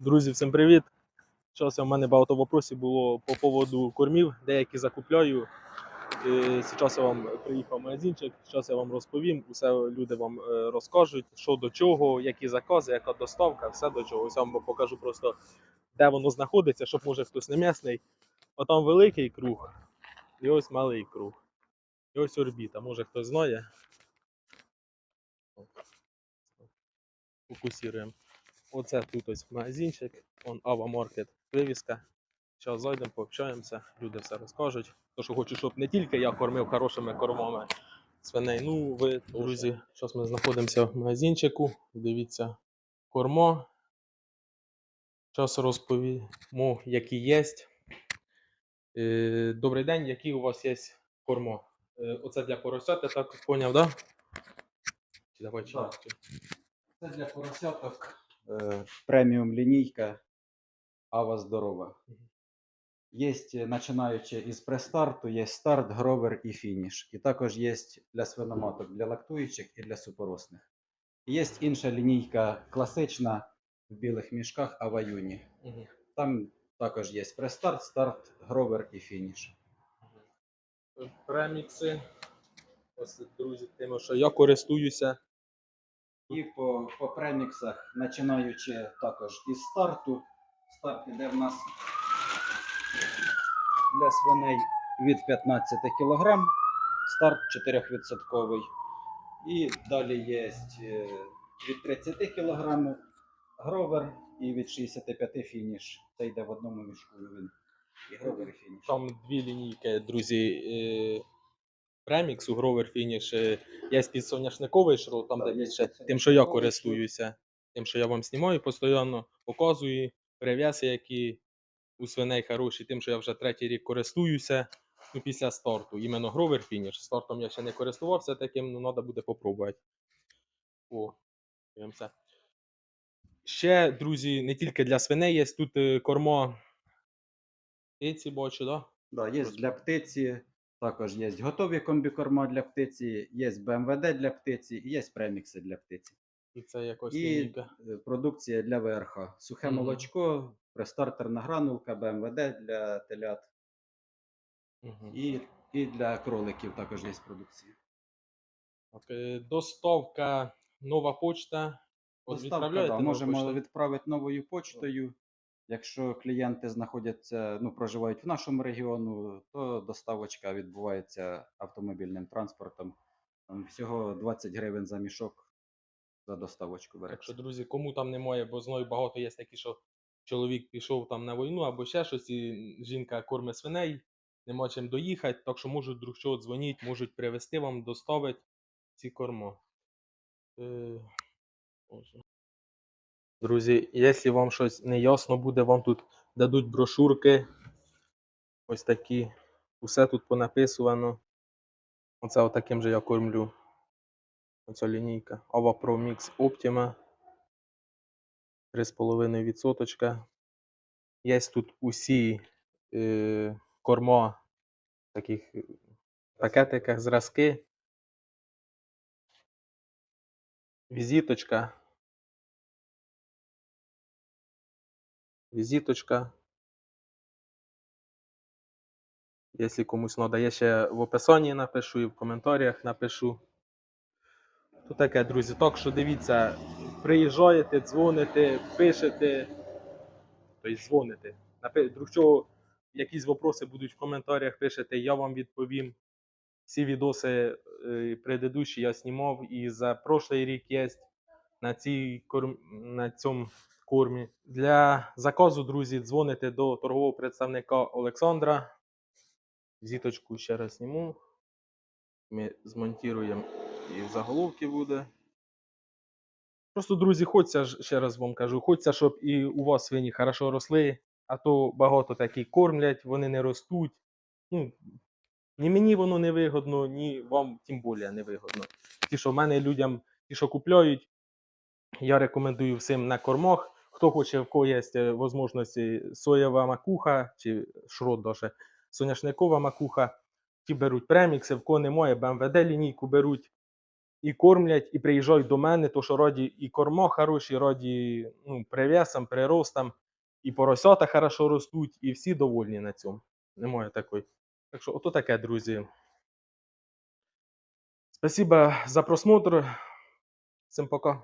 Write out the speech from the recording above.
Друзі, всім привіт! Зараз у мене багато вопросів було по поводу кормів, деякі закупляю. Зараз я вам приїхав магазинчик, зараз я вам розповім, усе люди вам е, розкажуть, що до чого, які закази, яка доставка, все до чого. Я вам покажу просто, де воно знаходиться, щоб може хтось не м'ясний. Отам великий круг і ось малий круг. І ось орбіта, може хтось знає. Фокусуємо. Оце тут ось магазинчик, он Ава Маркет, вивіска. Зараз зайдемо, пообщаємося, люди все розкажуть. То, що хочу, щоб не тільки я кормив хорошими кормами свиней, ну ви, друзі, зараз ми знаходимося в магазинчику. Дивіться, кормо. Зараз розповімо, які є. Е, Добрий день, які у вас є кормо? Е, Оце для поросят, так поняв, да? Давай Так. Це для поросяток преміум лінійка Ава Здорова. Є, починаючи із престарту, є старт, гровер і фініш. І також є для свиноматок, для лактуючих і для супоросних. Є інша лінійка класична в білих мішках Ава Юні. Там також є престарт, старт, гровер і фініш. премікси. Ось, друзі, тим, що я користуюся. І по, по преміксах, починаючи також із старту. Старт іде в нас для свиней від 15 кг, старт 4%. І далі є е, від 30 кг гровер і від 65 фініш. Це йде в одному мішку він. І гровер і фініш. Там дві лінійки, друзі. Е, Премікс у Grover Finish. е, Є підсоняшниковий шрот, там де більше, тим, що я користуюся, тим, що я вам знімаю постійно, показую прив'язи, які у свиней хороші, тим, що я вже третій рік користуюся. Ну, після старту. Іменно Grover Finish. Стартом я ще не користувався таким, ну треба буде попробувати. О, дивимося. Ще, друзі, не тільки для свиней є тут е, корма. Птиці бачу, да? Да, є для птиці, також є готові комбікорма для птиці, є БМВД для птиці, є премікси для птиці. І це якось І лінійка. е, продукція для ВРХ. Сухе Мгм. молочко, престартерна гранулка, БМВД для телят Мгм. і, і для кроликів також є продукція. Так, е, доставка, нова почта. От Доставка, відправляєте да, нову можемо поштою? відправити новою почтою. Якщо клієнти знаходяться, ну, проживають в нашому регіону, то доставочка відбувається автомобільним транспортом. Там всього 20 гривень за мішок за доставочку Так що, друзі, кому там немає, бо знаю, багато є такі, що чоловік пішов там на війну або ще щось, і жінка кормить свиней, нема чим доїхати, так що можуть друг чого дзвоніть, можуть привезти вам, доставити ці кормо. Е, боже. Друзі, якщо вам щось не ясно буде, вам тут дадуть брошурки. Ось такі. Усе тут понаписувано. Оце отаким же я кормлю. Оця лінійка. Ava Pro Mix Optima. 3,5%. Є тут усі е, корма в таких е, пакетиках зразки. Візиточка. Візиточка. Якщо комусь треба, я ще в описанні напишу і в коментарях напишу. То таке, друзі. Так що дивіться, приїжджаєте, дзвоните, пишете, тобто дзвоните. Чого, якісь вопроси будуть в коментарях, пишете, я вам відповім. Всі відоси е, предыдущі я знімав і за прошлий рік є на, цій на цьому кормі. Для заказу, друзі, дзвоните до торгового представника Олександра. Зіточку ще раз зніму. Ми змонтуємо і в заголовки буде. Просто, друзі, хочеться, ще раз вам кажу, хочеться, щоб і у вас свині хорошо росли, а то багато такі кормлять, вони не ростуть. Ну, ні мені воно не вигодно, ні вам тим більше не вигодно. Ті, що в мене людям, ті, що купляють, я рекомендую всім на кормах. Хто хоче, в кого є е, можливості соєва макуха чи шрот даже, соняшникова макуха, ті беруть премікси, в кого немає, БМВД лінійку беруть. і кормлять, і приїжджають до мене, то що роді і кормо хороші, роді ну, привесом, приростом, і поросята хорошо ростуть, і всі довольні на цьому. Немає такої. Так що, ото таке, друзі. Спасибо за просмотр. Всім пока.